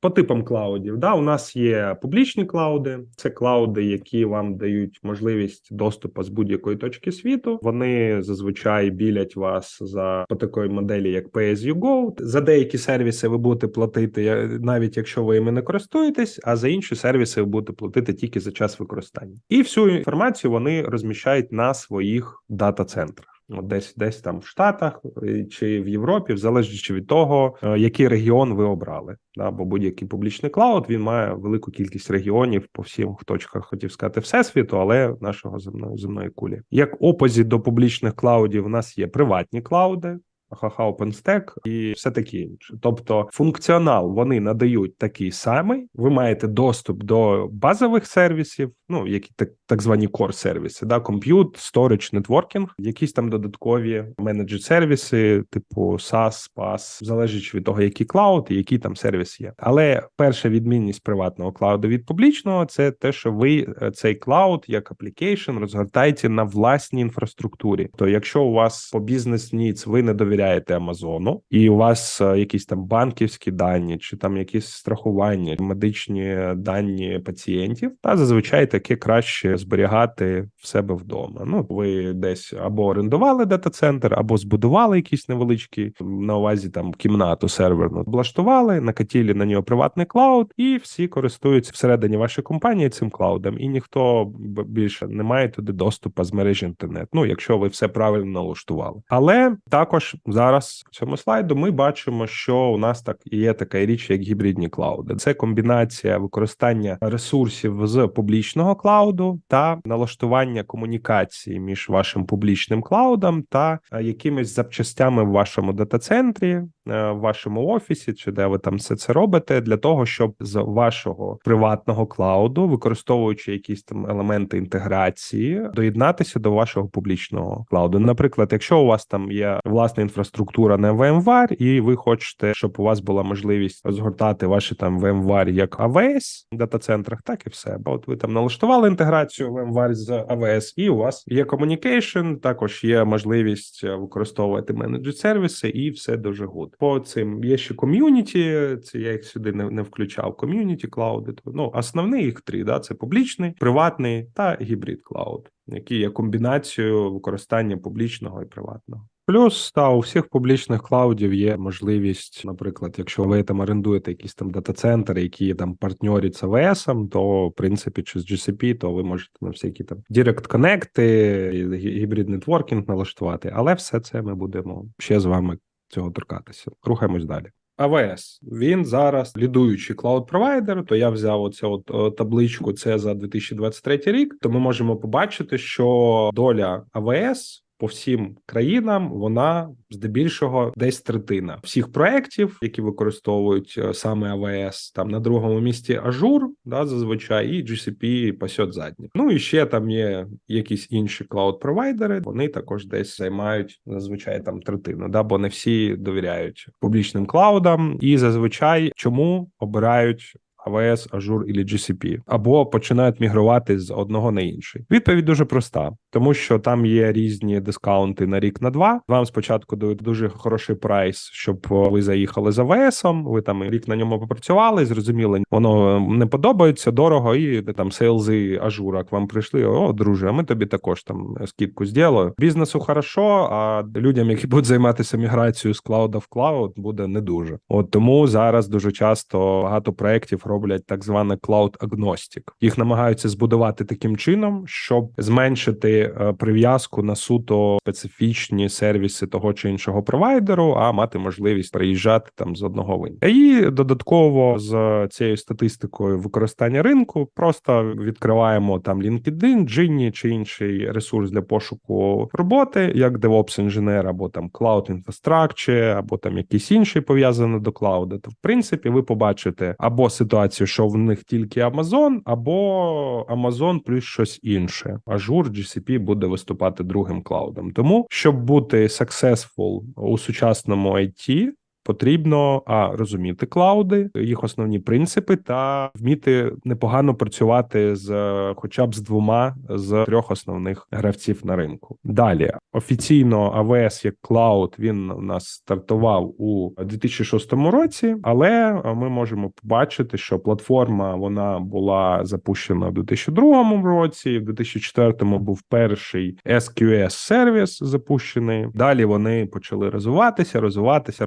По типам клаудів, да, у нас є публічні клауди, це клауди, які вам дають можливість доступу з будь-якої точки світу. Вони зазвичай білять вас за по такої моделі, як Pay as you go. За деякі сервіси ви будете платити навіть якщо ви іми не користуєтесь, а за інші сервіси ви будете платити тільки за час використання. І всю інформацію вони розміщають на своїх дата-центрах. Десь десь там в Штатах е, чи в Європі, залежно від того, е, який регіон ви обрали. Да, бо будь-який публічний клауд він має велику кількість регіонів по всім точках, хотів сказати, всесвіту, але нашого земної земної кулі. Як опозит до публічних клаудів, у нас є приватні клауди. Ха-ха, OpenStack і все таке інше. Тобто функціонал вони надають такий самий. Ви маєте доступ до базових сервісів, ну які так так звані core сервіси, да, compute, storage, networking, якісь там додаткові менеджер сервіси, типу SaaS, PaaS, залежить від того, який клауд і який там сервіс є. Але перша відмінність приватного клауду від публічного це те, що ви е, цей клауд як application розгортаєте на власній інфраструктурі. То якщо у вас по бізнес needs ви не довіряєте Амазону, і у вас е, якісь там банківські дані, чи там якісь страхування, медичні дані пацієнтів, та зазвичай таке краще зберігати в себе вдома. Ну ви десь або орендували дата-центр, або збудували якийсь невеличкий на увазі там кімнату серверну, облаштували, накатілі на нього приватний клауд, і всі користуються всередині вашої компанії цим клаудом, і ніхто більше не має туди доступу з мережі інтернет. Ну якщо ви все правильно налаштували. Але також зараз в цьому слайду ми бачимо, що у нас так є така річ, як гібридні клауди. Це комбінація використання ресурсів з публічного клауду та налаштування комунікації між вашим публічним клаудом та е, якимись запчастями в вашому дата-центрі, в вашому офісі, чи де ви там все це робите, для того, щоб з вашого приватного клауду, використовуючи якісь там елементи інтеграції, доєднатися до вашого публічного клауду. Наприклад, якщо у вас там є власна інфраструктура на VMware, і ви хочете, щоб у вас була можливість розгортати ваші там VMware як AWS в дата-центрах, так і все. От ви там налаштували інтеграцію VMware з AWS, і у вас є communication, також є можливість е, використовувати менеджер сервіси, і все дуже гуд. По цим є ще ком'юніті. Це я їх сюди не, не включав. Ком'юніті клауди. То, Ну основний їх три: да це публічний, приватний та гібрид клауд, які є комбінацією використання публічного і приватного. Плюс та у всіх публічних клаудів є можливість, наприклад, якщо ви там орендуєте якісь там дата-центри, які там партнерять з AWS, то в принципі чи з GCP, то ви можете на всякі там Direct Connect, гібрид нетворкінг налаштувати, але все це ми будемо ще з вами цього торкатися. Рухаємось далі. АВС він зараз лідуючий клауд-провайдер. То я взяв оцю от е, табличку. Це за 2023 рік. То ми можемо побачити, що доля AWS по всім країнам вона здебільшого десь третина всіх проєктів, які використовують е, саме AWS, там на другому місці Azure, да, зазвичай, і GCP пасьот задні. Ну і ще там є якісь інші клауд-провайдери. Вони також десь займають зазвичай там третину, да, бо не всі довіряють публічним клаудам, і зазвичай чому обирають AWS, Azure і GCP, або починають мігрувати з одного на інший. Відповідь дуже проста, тому що там є різні дискаунти на рік на два. Вам спочатку дають дуже хороший прайс, щоб ви заїхали з AWS, ви там рік на ньому попрацювали, зрозуміли, воно не подобається дорого, і там сейлзи Ажура к вам прийшли. О, друже, а ми тобі також там скидку зробили. Бізнесу хорошо, а людям, які будуть займатися міграцією з клауда в клауд, буде не дуже. От тому зараз дуже часто багато проєктів роблять так зване cloud agnostic. Їх намагаються збудувати таким чином, щоб зменшити е, прив'язку на суто специфічні сервіси того чи іншого провайдеру, а мати можливість переїжджати там з одного в. І додатково з цією статистикою використання ринку просто відкриваємо там LinkedIn, Gini чи інший ресурс для пошуку роботи, як DevOps інженер, або там Cloud Infrastructure, або там якийсь інший пов'язаний до клауда. То в принципі ви побачите або ситуацію, що в них тільки Amazon, або Amazon плюс щось інше. Azure, GCP буде виступати другим клаудом. Тому щоб бути successful у сучасному IT, потрібно а розуміти клауди, їх основні принципи, та вміти непогано працювати з хоча б з двома з трьох основних гравців на ринку. Далі офіційно AWS як клауд він у нас стартував у 2006 році, але ми можемо побачити, що платформа вона була запущена в 2002 році. В 2004 був перший SQS сервіс запущений. Далі вони почали розвиватися, розвиватися,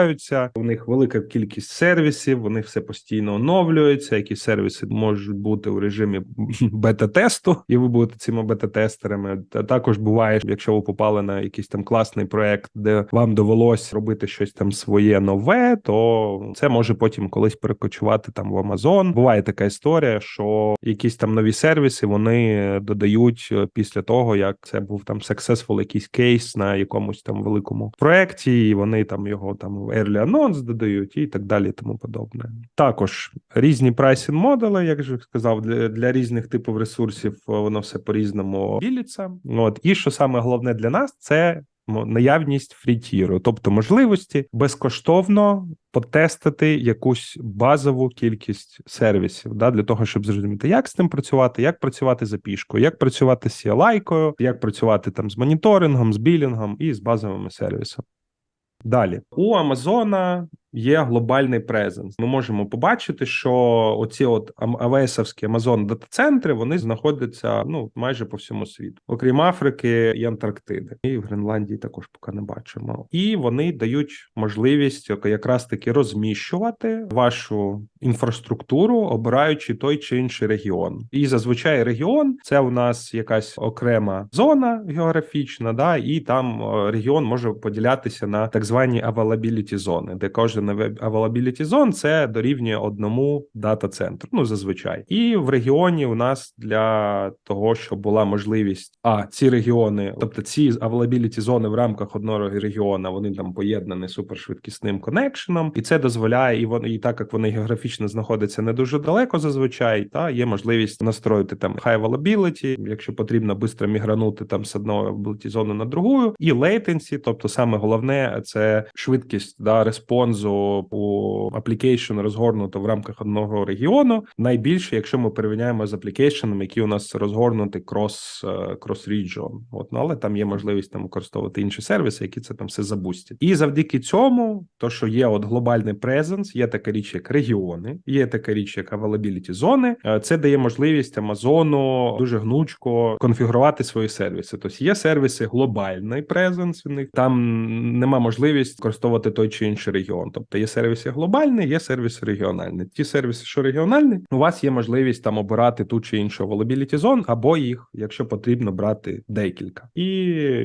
розвиваються. У них велика кількість сервісів. Вони все постійно оновлюються. Якісь сервіси можуть бути у режимі бета-тесту, і ви будете цими бета-тестерами. Та також буває, якщо ви попали на якийсь там класний проект, де вам довелось робити щось там своє нове, то це може потім колись перекочувати там в Amazon. Буває така історія, що якісь там нові сервіси вони додають е, після того, як це був там successful якийсь кейс на якомусь там великому проекті, і вони там його там early announce додають і так далі, і тому подобне. Також різні прайсінг модели, як же сказав, для, для різних типів ресурсів е, воно все по-різному ділиться. От і що саме головне для нас, це наявність фрітіру, тобто можливості безкоштовно потестити якусь базову кількість сервісів, да, для того, щоб зрозуміти, як з тим працювати, як працювати з API-шкою, як працювати з CLI-кою, як працювати там з моніторингом, з білінгом і з базовими сервісами. Далі у Амазона є глобальний презенс. Ми можемо побачити, що оці от АВСовські Амазон дата-центри вони знаходяться ну майже по всьому світу, окрім Африки і Антарктиди, і в Гренландії також поки не бачимо. І вони дають можливість якраз таки розміщувати вашу інфраструктуру, обираючи той чи інший регіон. І зазвичай регіон це у нас якась окрема зона географічна, да, і там е, регіон може поділятися на так звані availability зони, де кожен availability зон це дорівнює одному дата-центру. Ну зазвичай, і в регіоні у нас для того, щоб була можливість, а ці регіони, тобто ці availability зони в рамках одного регіону, вони там поєднані супершвидкісним коннекшеном, і це дозволяє, і вони і так як вони географічно знаходяться не дуже далеко, зазвичай та є можливість настроїти там high availability, якщо потрібно швидко мігранути там з одного availability зони на другу, і latency, тобто саме головне це швидкість да респонсу по application розгорнуто в рамках одного регіону. Найбільше, якщо ми порівняємо з аплікейшеном, які у нас розгорнуті крос крос region. От ну, але там є можливість там використовувати інші сервіси, які це там все забустять. І завдяки цьому, то що є от глобальний презенс, є така річ, як регіони, є така річ, як availability зони. Е, Це дає можливість Амазону дуже гнучко конфігурувати свої сервіси. Тобто є сервіси глобальний презенс. В них там нема можливість використовувати той чи інший регіон. Тобто є сервіси глобальні, є сервіси регіональні. Ті сервіси, що регіональні, у вас є можливість там обирати ту чи іншу availability зон, або їх, якщо потрібно, брати декілька. І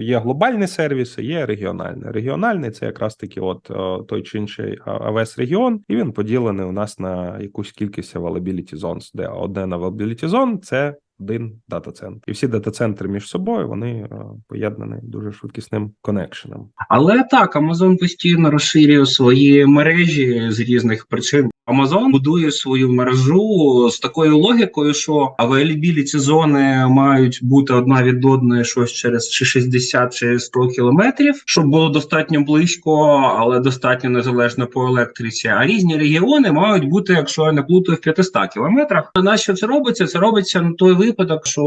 є глобальні сервіси, є регіональні. Регіональний це якраз таки, от е, той чи інший AWS регіон, і він поділений у нас на якусь кількість availability zones, де один availability zone – це один дата-центр, і всі дата-центри між собою вони е, поєднані дуже швидкісним коннекшеном. Але так, Amazon постійно розширює свої мережі з різних причин. Amazon будує свою мережу з такою логікою, що availability зони мають бути одна від одної щось через чи 60 чи 100 кілометрів, щоб було достатньо близько, але достатньо незалежно по електриці. А різні регіони мають бути, якщо я не плутаю, в 500 кілометрах. На що це робиться? Це робиться на той випадок, що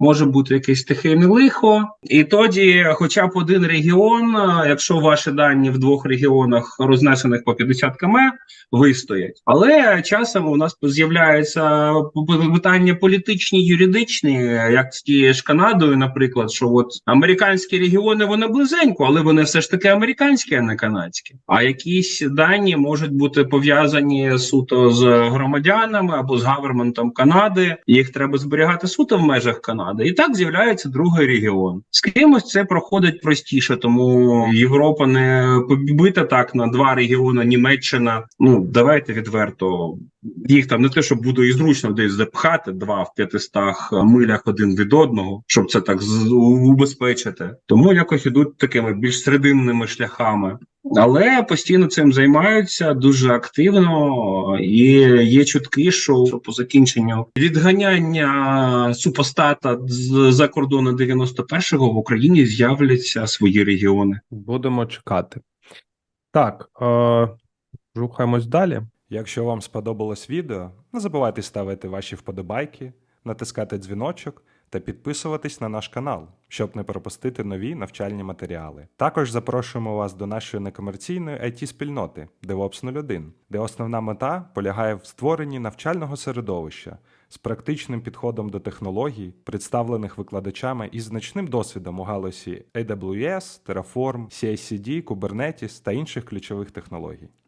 може бути якесь стихійне лихо, і тоді, хоча б один регіон, якщо ваші дані в двох регіонах рознесених по 50 км, вистоять. Але часом у нас з'являються питання політичні, юридичні, як з тією ж Канадою, наприклад, що от американські регіони вони близенько, але вони все ж таки американські, а не канадські. А якісь дані можуть бути пов'язані суто з громадянами або з гаверментом Канади. Їх треба зберігати суто в межах Канади. І так з'являється другий регіон. З кимось це проходить простіше, тому Європа не побита так на два регіони. Німеччина. Ну давайте відверто їх там не те, щоб буде і зручно десь запхати два в 500 милях один від одного, щоб це так убезпечити. Тому якось ідуть такими більш серединними шляхами. Але постійно цим займаються дуже активно, і є чутки, що по закінченню відганяння супостата з-за кордону 91-го в Україні з'являться свої регіони. Будемо чекати. Так, е, рухаємось далі. Якщо вам сподобалось відео, не забувайте ставити ваші вподобайки, натискати дзвіночок та підписуватись на наш канал, щоб не пропустити нові навчальні матеріали. Також запрошуємо вас до нашої некомерційної it спільноти DevOps 01, де основна мета полягає в створенні навчального середовища з практичним підходом до технологій, представлених викладачами із значним досвідом у галузі AWS, Terraform, CI/CD, Kubernetes та інших ключових технологій.